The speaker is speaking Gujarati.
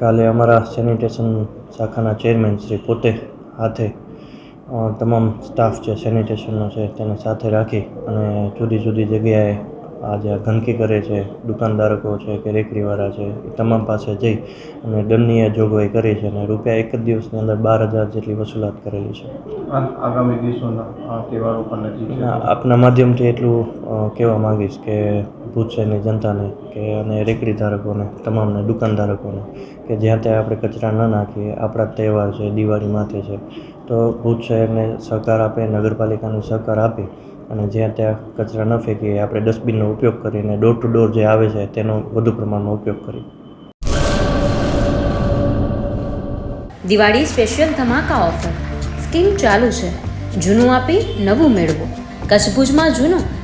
કાલે અમારા સેનિટેશન શાખાના ચેરમેન શ્રી પોતે હાથે તમામ સ્ટાફ છે સેનિટેશનનો છે તેને સાથે રાખી અને જુદી જુદી જગ્યાએ આ જે ગંદકી કરે છે દુકાનદારકો છે કે રેકરીવાળા છે એ તમામ પાસે જઈ અને દંડનીય જોગવાઈ કરી છે અને રૂપિયા એક જ દિવસની અંદર બાર હજાર જેટલી વસૂલાત કરેલી છે. આગામી દિવસોના તહેવારો પણ આપના માધ્યમથી એટલું કહેવા માંગીશ કે ભુજ શહેરની જનતાને કે અને રેકડી ધારકોને, તમામને દુકાનધારકોને કે જ્યાં ત્યાં આપણે કચરા ન નાખીએ, આપણા તહેવાર છે, દિવાળી માથે છે, તો ભુજ શહેરને સહકાર આપે, નગરપાલિકાને સહકાર આપે, અને જ્યાં ત્યાં કચરા ન ફેંકીએ, આપણે ડસ્ટબિનનો ઉપયોગ કરીને ડોર ટુ ડોર જે આવે છે, તેનો વધુ પ્રમાણમાં ઉપયોગ કરીએ. દિવાળી સ્પેશિયલ ધમાકા ઓફર. સ્કીમ ચાલુ છે. જૂનું આપી નવું મેળવો. કચ્છ ભુજમાં જૂનું